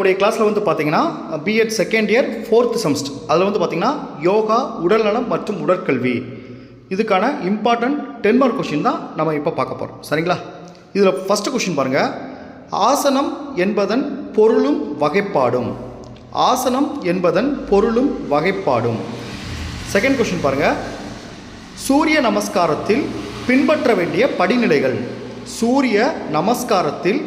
நம்முடைய கிளாஸில் வந்து பார்த்தீங்கன்னா BEd second year fourth semester அதில் வந்து பார்த்தீங்கன்னா யோகா உடல்நலம் மற்றும் உடற்கல்வி. இதுக்கான இம்பார்ட்டன்ட் டென் மார்க் கொஷின் தான் நம்ம இப்போ பார்க்க போகிறோம் சரிங்களா? இதில் ஃபஸ்ட்டு கொஷின் பாருங்கள் ஆசனம் என்பதன் பொருளும் வகைப்பாடும். ஆசனம் என்பதன் பொருளும் வகைப்பாடும். செகண்ட் கொஷின் பாருங்கள் சூரிய நமஸ்காரத்தில் பின்பற்ற வேண்டிய படிநிலைகள். சூரிய நமஸ்காரத்தில்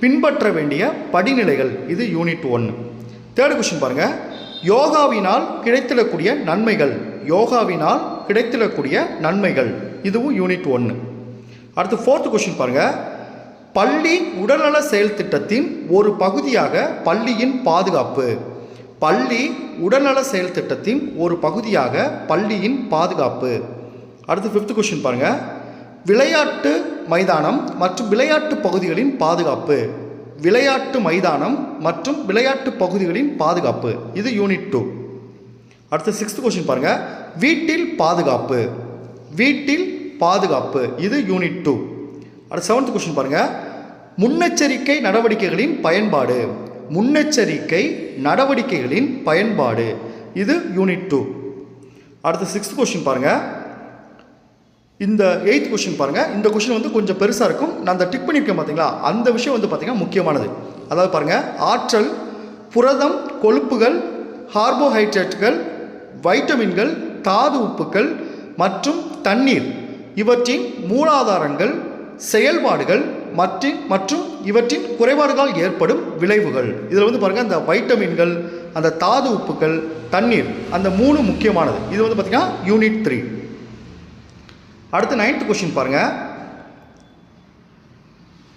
பின்பற்ற வேண்டிய படிநிலைகள். இது யூனிட் ஒன்று தேர்ட் கொஷின் பாருங்கள் யோகாவினால் கிடைத்திடக்கூடிய நன்மைகள். யோகாவினால் கிடைத்திடக்கூடிய நன்மைகள். இதுவும் யூனிட் ஒன்று அடுத்து ஃபோர்த் கொஷின் பாருங்கள் பள்ளி உடல்நல செயல் திட்டத்தின் ஒரு பகுதியாக பள்ளியின் பாதுகாப்பு. பள்ளி உடல்நல செயல் திட்டத்தின் ஒரு பகுதியாக பள்ளியின் பாதுகாப்பு. அடுத்து ஃபிஃப்த் கொஷின் பாருங்கள் விளையாட்டு மைதானம் மற்றும் விளையாட்டு பகுதிகளின் பாதுகாப்பு. விளையாட்டு மைதானம் மற்றும் விளையாட்டு பகுதிகளின் பாதுகாப்பு. இது யூனிட் டூ அடுத்து சிக்ஸ்த் கொஷின் பாருங்கள் வீட்டில் பாதுகாப்பு. வீட்டில் பாதுகாப்பு. இது யூனிட் டூ அடுத்த செவன்த் கொஷின் பாருங்கள் முன்னெச்சரிக்கை நடவடிக்கைகளின் பயன்பாடு. முன்னெச்சரிக்கை நடவடிக்கைகளின் பயன்பாடு. இது யூனிட் டூ அடுத்து சிக்ஸ்த் கொஷின் பாருங்கள் இந்த எயித் கொஷின் பாருங்கள் இந்த கொஷின் வந்து கொஞ்சம் பெருசாக இருக்கும். நான் அந்த டிக் பண்ணியிருக்கேன் பார்த்தீங்களா அந்த விஷயம் வந்து பார்த்திங்கன்னா முக்கியமானது. அதாவது பாருங்கள் ஆற்றல் புரதம் கொழுப்புகள் கார்போஹைட்ரேட்டுகள் வைட்டமின்கள் தாது உப்புக்கள் மற்றும் தண்ணீர். இவற்றின் மூலாதாரங்கள் செயல்பாடுகள் மற்றும் மற்றும் இவற்றின் குறைபாடுகளால் ஏற்படும் விளைவுகள். இதில் வந்து பாருங்கள் அந்த வைட்டமின்கள் அந்த தாது உப்புக்கள் தண்ணீர் அந்த மூணு முக்கியமானது. இது வந்து பார்த்திங்கன்னா யூனிட் த்ரீ அடுத்து நைன்த் கொஷின் பாருங்கள்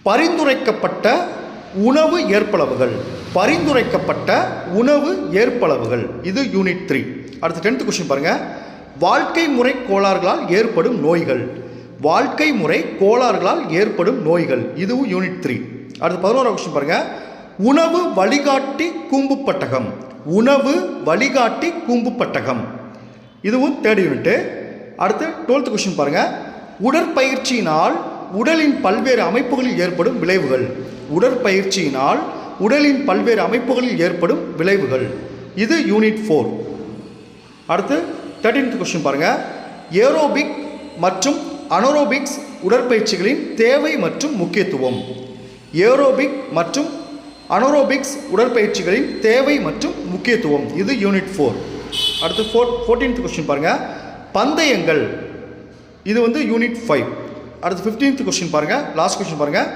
பரிந்துரைக்கப்பட்ட உணவு ஏற்பளவுகள். பரிந்துரைக்கப்பட்ட உணவு ஏற்பளவுகள். இது யூனிட் த்ரீ அடுத்து டென்த் கொஷின் பாருங்கள் வாழ்க்கை முறை கோளாறுகளால் ஏற்படும் நோய்கள். வாழ்க்கை முறை கோளாறுகளால் ஏற்படும் நோய்கள். இதுவும் யூனிட் த்ரீ அடுத்து பதினோராம் கொஸ்டின் பாருங்க. உணவு வழிகாட்டி கூம்பு பட்டகம். உணவு வழிகாட்டி கூம்பு பட்டகம். இதுவும் தேர்ட் யூனிட்டு அடுத்து டுவெல்த் கொஸ்டின் பாருங்க. உடற்பயிற்சியினால் உடலின் பல்வேறு அமைப்புகளில் ஏற்படும் விளைவுகள். உடற்பயிற்சியினால் உடலின் பல்வேறு அமைப்புகளில் ஏற்படும் விளைவுகள். இது யூனிட் ஃபோர் அடுத்து தேர்ட்டீன்த் கொஸ்டின் பாருங்கள் ஏரோபிக் மற்றும் அனோரோபிக்ஸ் உடற்பயிற்சிகளின் தேவை மற்றும் முக்கியத்துவம். ஏரோபிக் மற்றும் அனோரோபிக்ஸ் உடற்பயிற்சிகளின் தேவை மற்றும் முக்கியத்துவம். இது யூனிட் ஃபோர் அடுத்து ஃபோர் ஃபோர்டீன்த் கொஸ்டின் பாருங்கள் பந்தயங்கள். இது வந்து யூனிட் ஃபைவ் அடுத்து ஃபிஃப்டீன்த் கொஸ்டின் பாருங்கள் லாஸ்ட் கொஸ்டின் பாருங்கள்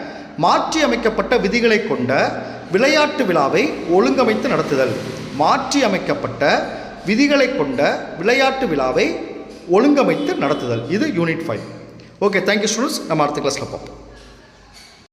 மாற்றி அமைக்கப்பட்ட விதிகளை கொண்ட விளையாட்டு விழாவை ஒழுங்கமைத்து நடத்துதல். மாற்றி அமைக்கப்பட்ட விதிகளை கொண்ட விளையாட்டு விழாவை ஒழுங்கமைத்து நடத்துதல். இது unit five okay thank you students நம்ம அடுத்த கிளாஸில் பார்ப்போம்.